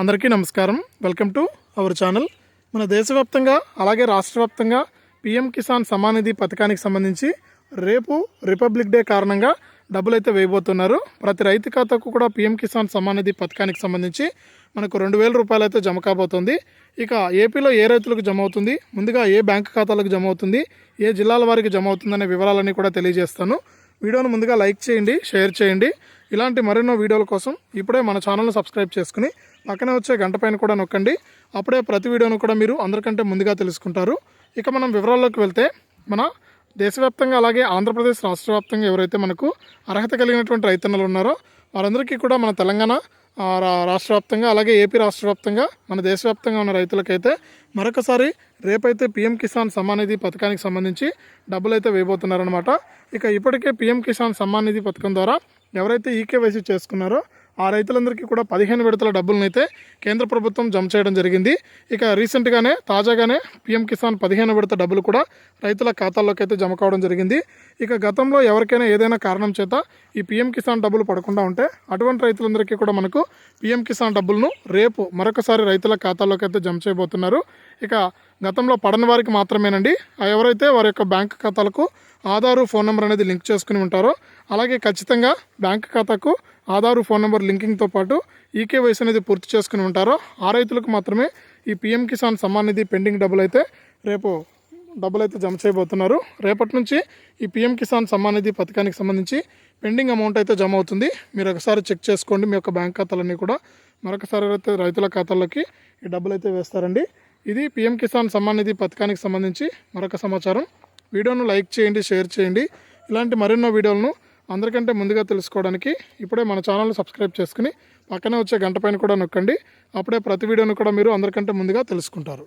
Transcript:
అందరికీ నమస్కారం. Welcome to our channel. మన దేశవ్యాప్తంగా అలాగే రాష్ట్ర వ్యాప్తంగా పిఎం కిసాన్ సమానిధి పథకానికి సంబంధించి రేపు రిపబ్లిక్ డే కారణంగా డబ్బులు అయితే వేయబోతున్నారు. ప్రతి రైతు ఖాతాకు కూడా పిఎం కిసాన్ సమానిధి పథకానికి సంబంధించి మనకు రెండు వేల రూపాయలు అయితే జమ కాబోతుంది. ఇక ఏపీలో ఏ రైతులకు జమ అవుతుంది? ముందుగా ఏ బ్యాంక్ ఖాతాలకు జమ అవుతుంది? ఏ జిల్లాల వారికి జమ అవుతుందనే వివరాలన్నీ కూడా తెలియజేస్తాను. వీడియోను ముందుగా లైక్ చేయండి షేర్ చేయండి. ఇలాంటి మరెన్నో వీడియోల కోసం ఇప్పుడే మన ఛానల్ను సబ్స్క్రైబ్ చేసుకుని పక్కనే వచ్చే గంట పైన కూడా నొక్కండి. అప్పుడే ప్రతి వీడియోను కూడా మీరు అందరికంటే ముందుగా తెలుసుకుంటారు. ఇక మనం వివరాల్లోకి వెళ్తే మన దేశవ్యాప్తంగా అలాగే ఆంధ్రప్రదేశ్ రాష్ట్ర వ్యాప్తంగా ఎవరైతే మనకు అర్హత కలిగినటువంటి రైతన్నలు ఉన్నారో వారందరికీ కూడా మన తెలంగాణ రాష్ట్ర వ్యాప్తంగా అలాగే ఏపీ రాష్ట్ర వ్యాప్తంగా మన దేశవ్యాప్తంగా ఉన్న రైతులకైతే మరొకసారి రేపైతే పీఎం కిసాన్ సమ్మాన్ నిధి పథకానికి సంబంధించి డబ్బులు అయితే వేయబోతున్నారనమాట ఇక ఇప్పటికే పీఎం కిసాన్ సమ్మాన్ నిధి పథకం ద్వారా ఎవరైతే ఈకేవైసీ చేసుకున్నారో ఆ రైతులందరికీ కూడా పదిహేను విడతల డబ్బులను అయితే కేంద్ర ప్రభుత్వం జమ చేయడం జరిగింది. ఇక రీసెంట్గానే తాజాగానే పీఎం కిసాన్ పదిహేను విడత డబ్బులు కూడా రైతుల ఖాతాల్లోకి అయితే జమ కావడం జరిగింది. ఇక గతంలో ఎవరికైనా ఏదైనా కారణం చేత ఈ పీఎం కిసాన్ డబ్బులు పడకుండా ఉంటే అటువంటి రైతులందరికీ కూడా మనకు పీఎం కిసాన్ డబ్బులను రేపు మరొకసారి రైతుల ఖాతాల్లోకి అయితే జమ చేయబోతున్నారు. ఇక గతంలో పడని వారికి మాత్రమేనండి. ఆ ఎవరైతే వారి యొక్క బ్యాంక్ ఖాతాలకు ఆధారు ఫోన్ నెంబర్ అనేది లింక్ చేసుకుని ఉంటారో అలాగే ఖచ్చితంగా బ్యాంక్ ఖాతాకు ఆధారు ఫోన్ నెంబర్ లింకింగ్తో పాటు ఈకేవైసీ అనేది పూర్తి చేసుకుని ఉంటారో ఆ రైతులకు మాత్రమే ఈ పీఎం కిసాన్ సమ్మాన్ నిధి పెండింగ్ డబ్బులు అయితే రేపు డబ్బులు అయితే జమ చేయబోతున్నారు. రేపటి నుంచి ఈ పీఎం కిసాన్ సమ్మాన్ నిధి పథకానికి సంబంధించి పెండింగ్ అమౌంట్ అయితే జమ అవుతుంది. మీరు ఒకసారి చెక్ చేసుకోండి మీ యొక్క బ్యాంక్ ఖాతాలన్నీ కూడా. మరొకసారి అయితే రైతుల ఖాతాల్లోకి ఈ డబ్బులు అయితే వేస్తారండి. ఇది పీఎం కిసాన్ సమ్మాన్ నిధి పథకానికి సంబంధించి మరొక సమాచారం. వీడియోను లైక్ చేయండి షేర్ చేయండి. ఇలాంటి మరెన్నో వీడియోలను అందరికంటే ముందుగా తెలుసుకోవడానికి ఇప్పుడే మన ఛానల్ని సబ్స్క్రైబ్ చేసుకుని పక్కనే వచ్చే గంట పైన కూడా నొక్కండి. అప్పుడే ప్రతి వీడియోను కూడా మీరు అందరికంటే ముందుగా తెలుసుకుంటారు.